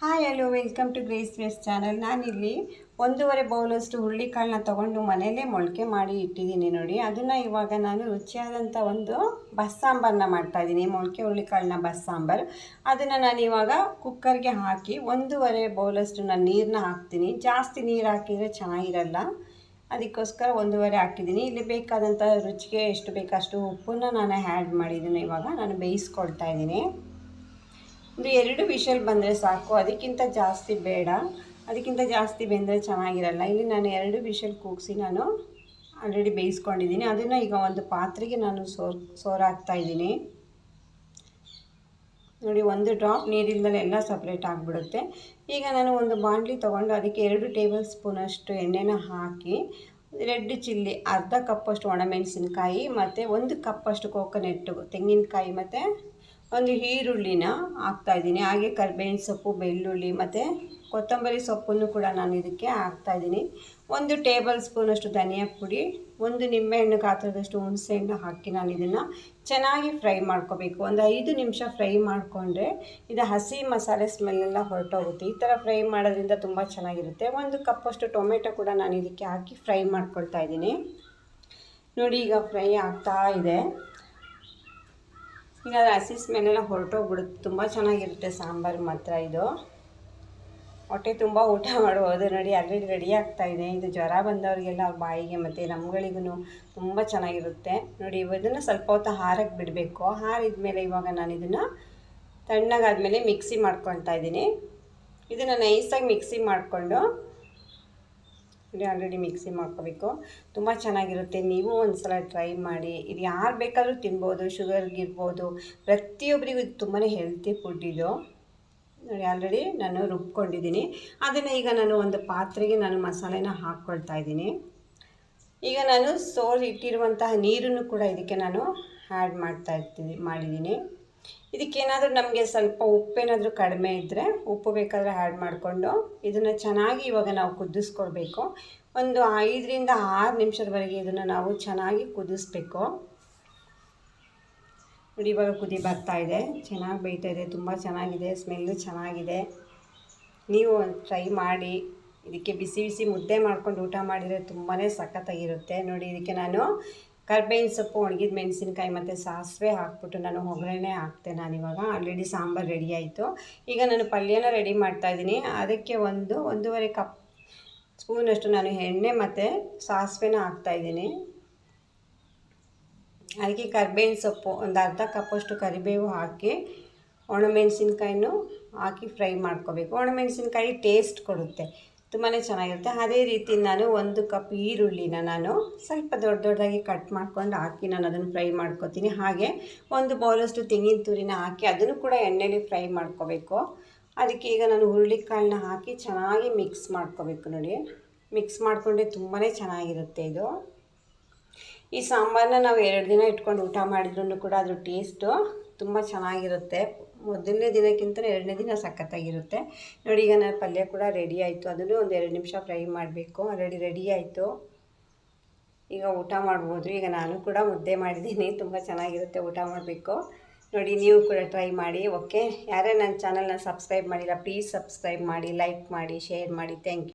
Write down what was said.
Hi hello welcome to Grace Ways channel ನಾನಿಲ್ಲಿ ಒಂದೂವರೆ ಬೌಲಷ್ಟು ಹುರುಳಿಕಾಳನ್ನ ತೊಗೊಂಡು ಮನೆಯಲ್ಲೇ ಮೊಳಕೆ ಮಾಡಿ ಇಟ್ಟಿದ್ದೀನಿ ನೋಡಿ. ಅದನ್ನು ಇವಾಗ ನಾನು ರುಚಿಯಾದಂಥ ಒಂದು ಬಸ್ಸಾಂಬಾರನ್ನ ಮಾಡ್ತಾಯಿದ್ದೀನಿ ಮೊಳಕೆ ಹುರುಳಿಕಾಳನ್ನ ಬಸ್ಸಾಂಬಾರು. ಅದನ್ನು ನಾನು ಇವಾಗ ಕುಕ್ಕರ್ಗೆ ಹಾಕಿ ಒಂದೂವರೆ ಬೌಲಷ್ಟು ನಾನು ನೀರನ್ನ ಹಾಕ್ತೀನಿ. ಜಾಸ್ತಿ ನೀರು ಹಾಕಿದರೆ ಚೆನ್ನಾಗಿರಲ್ಲ. ಅದಕ್ಕೋಸ್ಕರ ಒಂದೂವರೆ ಹಾಕಿದ್ದೀನಿ. ಇಲ್ಲಿ ಬೇಕಾದಂಥ ರುಚಿಗೆ ಎಷ್ಟು ಬೇಕಷ್ಟು ಉಪ್ಪನ್ನು ನಾನು ಆ್ಯಡ್ ಮಾಡಿದ್ದೀನಿ ಇವಾಗ. ನಾನು ಬೇಯಿಸ್ಕೊಳ್ತಾ ಇದ್ದೀನಿ. ಒಂದು ಎರಡು ವಿಷಲ್ ಬಂದರೆ ಸಾಕು. ಅದಕ್ಕಿಂತ ಜಾಸ್ತಿ ಬೇಡ. ಅದಕ್ಕಿಂತ ಜಾಸ್ತಿ ಬೆಂದರೆ ಚೆನ್ನಾಗಿರಲ್ಲ. ಇಲ್ಲಿ ನಾನು ಎರಡು ವಿಷಲ್ ಕೂಗಿಸಿ ನಾನು ಆಲ್ರೆಡಿ ಬೇಯಿಸ್ಕೊಂಡಿದ್ದೀನಿ. ಅದನ್ನು ಈಗ ಒಂದು ಪಾತ್ರೆಗೆ ನಾನು ಸೋರ್, ಸೋರಾಕ್ತಾ ಇದ್ದೀನಿ. ನೋಡಿ, ಒಂದು ಡ್ರಾಪ್ ನೀರಿಲ್ದಲೆ ಎಲ್ಲ ಸಪ್ರೇಟ್ ಆಗಿಬಿಡುತ್ತೆ. ಈಗ ನಾನು ಒಂದು ಬಾಂಡ್ಲಿ ತೊಗೊಂಡು ಅದಕ್ಕೆ ಎರಡು ಟೇಬಲ್ ಸ್ಪೂನಷ್ಟು ಎಣ್ಣೆನ ಹಾಕಿ, ರೆಡ್ ಚಿಲ್ಲಿ ಅರ್ಧ ಕಪ್ಪಷ್ಟು ಒಣಮೆಣಸಿನಕಾಯಿ ಮತ್ತು ಒಂದು ಕಪ್ಪಷ್ಟು ಕೋಕೋನೆಟ್ಟು ತೆಂಗಿನಕಾಯಿ ಮತ್ತು ಒಂದು ಈರುಳ್ಳಿನ ಹಾಕ್ತಾಯಿದ್ದೀನಿ ಹಾಗೆ ಕರ್ಬೇವಿನ ಸೊಪ್ಪು, ಬೆಳ್ಳುಳ್ಳಿ ಮತ್ತು ಕೊತ್ತಂಬರಿ ಸೊಪ್ಪನ್ನು ಕೂಡ ನಾನು ಇದಕ್ಕೆ ಹಾಕ್ತಾಯಿದ್ದೀನಿ ಒಂದು ಟೇಬಲ್ ಸ್ಪೂನಷ್ಟು ಧನಿಯಾ ಪುಡಿ, ಒಂದು ನಿಂಬೆಹಣ್ಣು ಗಾತ್ರದಷ್ಟು ಹುಣಸೆಹಣ್ಣು ಹಾಕಿ ನಾನು ಇದನ್ನು ಚೆನ್ನಾಗಿ ಫ್ರೈ ಮಾಡ್ಕೋಬೇಕು. ಒಂದು ಐದು ನಿಮಿಷ ಫ್ರೈ ಮಾಡಿಕೊಂಡ್ರೆ ಇದು ಹಸಿ ಮಸಾಲೆ ಸ್ಮೆಲ್ಲೆಲ್ಲ ಹೊರಟೋಗುತ್ತೆ. ಈ ಥರ ಫ್ರೈ ಮಾಡೋದ್ರಿಂದ ತುಂಬ ಚೆನ್ನಾಗಿರುತ್ತೆ. ಒಂದು ಕಪ್ಪಷ್ಟು ಟೊಮೆಟೊ ಕೂಡ ನಾನು ಇದಕ್ಕೆ ಹಾಕಿ ಫ್ರೈ ಮಾಡ್ಕೊಳ್ತಾ ಇದ್ದೀನಿ. ನೋಡಿ ಈಗ ಫ್ರೈ ಆಗ್ತಾ ಇದೆ. ಈಗ ಅದು ಹಸಿಸ್ ಸ್ಮೆಲ್ಲೆಲ್ಲ ಹೊರಟೋಗ್ಬಿಡುತ್ತೆ. ತುಂಬ ಚೆನ್ನಾಗಿರುತ್ತೆ ಸಾಂಬಾರು ಮಾತ್ರ ಇದು. ಹೊಟ್ಟೆ ತುಂಬ ಊಟ ಮಾಡ್ಬೋದು ನೋಡಿ ಆಲ್ರೆಡಿ ರೆಡಿ ಆಗ್ತಾ ಇದೆ. ಇದು ಜ್ವರ ಬಂದವರಿಗೆಲ್ಲ ಬಾಯಿಗೆ ಮತ್ತು ನಮ್ಗಳಿಗೂ ತುಂಬ ಚೆನ್ನಾಗಿರುತ್ತೆ. ನೋಡಿ ಇದನ್ನು ಸ್ವಲ್ಪ ಹೊತ್ತು ಹಾರಕ್ಕೆ ಬಿಡಬೇಕು. ಹಾರಿದ ಮೇಲೆ ಇವಾಗ ನಾನು ಇದನ್ನು ತಣ್ಣಗಾದ್ಮೇಲೆ ಮಿಕ್ಸಿ ಮಾಡ್ಕೊಳ್ತಾ ಇದ್ದೀನಿ. ಇದನ್ನು ನೈಸಾಗಿ ಮಿಕ್ಸಿ ಮಾಡಿಕೊಂಡು ಇಲ್ಲಿ ಆಲ್ರೆಡಿ ಮಿಕ್ಸಿ ಮಾಡ್ಕೋಬೇಕು. ತುಂಬ ಚೆನ್ನಾಗಿರುತ್ತೆ. ನೀವು ಒಂದು ಸಲ ಟ್ರೈ ಮಾಡಿ. ಇದು ಯಾರು ಬೇಕಾದರೂ ತಿನ್ಬೋದು ಶುಗರ್ಗಿರ್ಬೋದು ಪ್ರತಿಯೊಬ್ಬರಿಗೂ ಇದು ತುಂಬಾ ಹೆಲ್ತಿ ಫುಡ್ ಇದು. ನೋಡಿ ಆಲ್ರೆಡಿ ನಾನು ರುಬ್ಕೊಂಡಿದ್ದೀನಿ. ಅದನ್ನು ಈಗ ನಾನು ಒಂದು ಪಾತ್ರೆಗೆ ನಾನು ಮಸಾಲೆನ ಹಾಕ್ಕೊಳ್ತಾ ಇದ್ದೀನಿ. ಈಗ ನಾನು ಸೋರ್ ಇಟ್ಟಿರುವಂತಹ ನೀರನ್ನು ಕೂಡ ಇದಕ್ಕೆ ನಾನು ಆ್ಯಡ್ ಮಾಡ್ತಾ ಇರ್ತೀನಿ, ಮಾಡಿದ್ದೀನಿ. ಇದಕ್ಕೇನಾದರೂ ನಮಗೆ ಸ್ವಲ್ಪ ಉಪ್ಪೇನಾದರೂ ಕಡಿಮೆ ಇದ್ದರೆ ಉಪ್ಪು ಬೇಕಾದರೆ ಆ್ಯಡ್ ಮಾಡಿಕೊಂಡು ಇದನ್ನು ಚೆನ್ನಾಗಿ ಇವಾಗ ನಾವು ಕುದಿಸ್ಕೊಳ್ಬೇಕು. ಒಂದು ಐದರಿಂದ ಆರು ನಿಮಿಷದವರೆಗೆ ಇದನ್ನು ನಾವು ಚೆನ್ನಾಗಿ ಕುದಿಸ್ಬೇಕು. ನೋಡಿ, ಇವಾಗ ಕುದಿ ಬರ್ತಾ ಇದೆ. ಚೆನ್ನಾಗಿ ಬೇಯ್ತಾ ಇದೆ. ತುಂಬ ಚೆನ್ನಾಗಿದೆ. ಸ್ಮೆಲ್ಲು ಚೆನ್ನಾಗಿದೆ. ನೀವು ಟ್ರೈ ಮಾಡಿ. ಇದಕ್ಕೆ ಬಿಸಿ ಬಿಸಿ ಮುದ್ದೆ ಮಾಡ್ಕೊಂಡು ಊಟ ಮಾಡಿದರೆ ತುಂಬಾ ಸಖತ್ತಾಗಿರುತ್ತೆ. ನೋಡಿ, ಇದಕ್ಕೆ ನಾನು ಕರ್ಬೇವಿನ ಸೊಪ್ಪು ಒಣಗಿದ ಮೆಣಸಿನಕಾಯಿ ಮತ್ತು ಸಾಸಿವೆ ಹಾಕ್ಬಿಟ್ಟು ನಾನು ಒಗ್ಗರಣೆ ಹಾಕ್ತೆ ನಾನಿವಾಗ ಆಲ್ರೆಡಿ ಸಾಂಬಾರು ರೆಡಿ ಆಯಿತು. ಈಗ ನಾನು ಪಲ್ಯನ ರೆಡಿ ಮಾಡ್ತಾಯಿದ್ದೀನಿ ಅದಕ್ಕೆ ಒಂದು ಒಂದೂವರೆ ಕಪ್ ಸ್ಪೂನಷ್ಟು ನಾನು ಎಣ್ಣೆ ಮತ್ತು ಸಾಸಿವೆನ ಹಾಕ್ತಾಯಿದ್ದೀನಿ ಅದಕ್ಕೆ ಕರ್ಬೇವಿನ ಸೊಪ್ಪು ಒಂದು ಅರ್ಧ ಕಪ್ಪಷ್ಟು ಕರಿಬೇವು ಹಾಕಿ ಒಣಮೆಣಸಿನ್ಕಾಯಿನೂ ಹಾಕಿ ಫ್ರೈ ಮಾಡ್ಕೋಬೇಕು. ಒಣಮೆಣಸಿನ್ಕಾಯಿ ಟೇಸ್ಟ್ ಕೊಡುತ್ತೆ. ತುಂಬಾ ಚೆನ್ನಾಗಿರುತ್ತೆ. ಅದೇ ರೀತಿ ನಾನು ಒಂದು ಕಪ್ ಈರುಳ್ಳಿನ ನಾನು ಸ್ವಲ್ಪ ದೊಡ್ಡ ದೊಡ್ಡದಾಗಿ ಕಟ್ ಮಾಡ್ಕೊಂಡು ಹಾಕಿ ನಾನು ಅದನ್ನು ಫ್ರೈ ಮಾಡ್ಕೊತೀನಿ. ಹಾಗೆ ಒಂದು ಬೌಲಷ್ಟು ತೆಂಗಿನ ತುರಿನ ಹಾಕಿ ಅದನ್ನು ಕೂಡ ಎಣ್ಣೆಲಿ ಫ್ರೈ ಮಾಡ್ಕೋಬೇಕು. ಅದಕ್ಕೆ ಈಗ ನಾನು ಹುರುಳಿಕಾಳನ್ನ ಹಾಕಿ ಚೆನ್ನಾಗಿ ಮಿಕ್ಸ್ ಮಾಡ್ಕೋಬೇಕು ನೋಡಿ. ಮಿಕ್ಸ್ ಮಾಡಿಕೊಂಡ್ರೆ ತುಂಬಾ ಚೆನ್ನಾಗಿರುತ್ತೆ ಇದು. ಈ ಸಾಂಬಾರನ್ನ ನಾವು ಎರಡು ದಿನ ಇಟ್ಕೊಂಡು ಊಟ ಮಾಡಿದ್ರೂ ಕೂಡ ಅದ್ರ ಟೇಸ್ಟು ತುಂಬ ಚೆನ್ನಾಗಿರುತ್ತೆ. ಮೊದಲನೇ ದಿನಕ್ಕಿಂತ ಎರಡನೇ ದಿನ ಸಖತ್ತಾಗಿರುತ್ತೆ. ನೋಡಿ, ಈಗ ನಾನು ಪಲ್ಯ ಕೂಡ ರೆಡಿ ಆಯಿತು. ಅದನ್ನು ಒಂದು ಎರಡು ನಿಮಿಷ ಫ್ರೈ ಮಾಡಬೇಕು. ಆಲ್ರೆಡಿ ರೆಡಿ ಆಯಿತು. ಈಗ ಊಟ ಮಾಡ್ಬೋದು. ಈಗ ನಾನು ಕೂಡ ಮುದ್ದೆ ಮಾಡಿದ್ದೀನಿ. ತುಂಬ ಚೆನ್ನಾಗಿರುತ್ತೆ ಊಟ ಮಾಡಬೇಕು. ನೋಡಿ, ನೀವು ಕೂಡ ಟ್ರೈ ಮಾಡಿ. ಓಕೆ ಯಾರೇ ನನ್ನ ಚಾನಲ್ನ ಸಬ್ಸ್ಕ್ರೈಬ್ ಮಾಡಿಲ್ಲ ಪ್ಲೀಸ್ ಸಬ್ಸ್ಕ್ರೈಬ್ ಮಾಡಿ ಲೈಕ್ ಮಾಡಿ ಶೇರ್ ಮಾಡಿ. Thank you